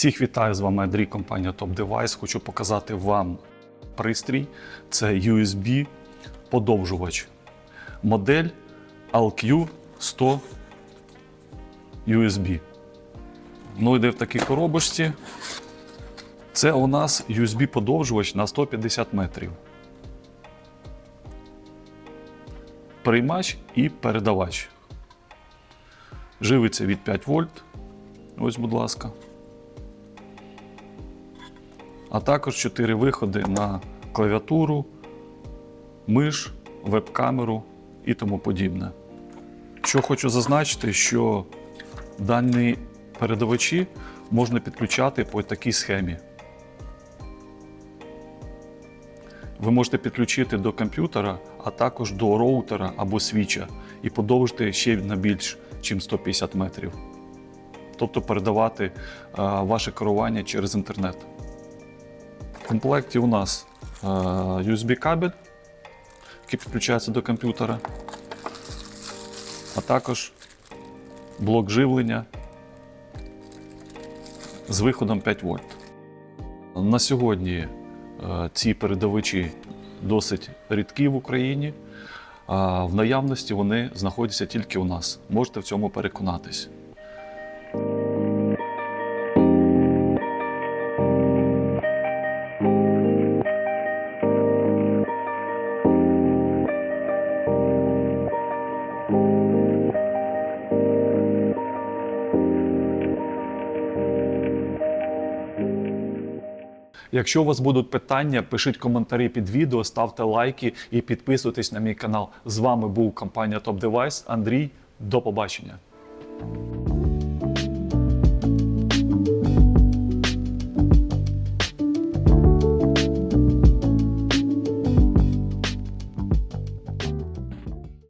Всіх вітаю з вами Андрій, компанія Top Device. Хочу показати вам пристрій. Це USB подовжувач. Модель ALQ 100 USB. Ну, йде в такій коробочці. Це у нас USB подовжувач на 150 метрів. Приймач і передавач. Живиться від 5 вольт. Ось, будь ласка. А також 4 виходи на клавіатуру, миш, веб-камеру і тому подібне. Що хочу зазначити, що дані передавачі можна підключати по такій схемі. Ви можете підключити до комп'ютера, а також до роутера або свіча і подовжити ще на більш, ніж 150 метрів. Тобто передавати е, ваше керування через інтернет. Комплекті у нас е, USB-кабель, який підключається до комп'ютера, а також блок живлення з виходом 5 вольт. На сьогодні е, ці передавачі досить рідкі в Україні. В наявності вони знаходяться тільки у нас. Можете в цьому переконатись. Якщо у вас будуть питання, пишіть коментарі під відео, ставте лайки і підписуйтесь на мій канал. З вами був компанія Top Device. Андрій. До побачення.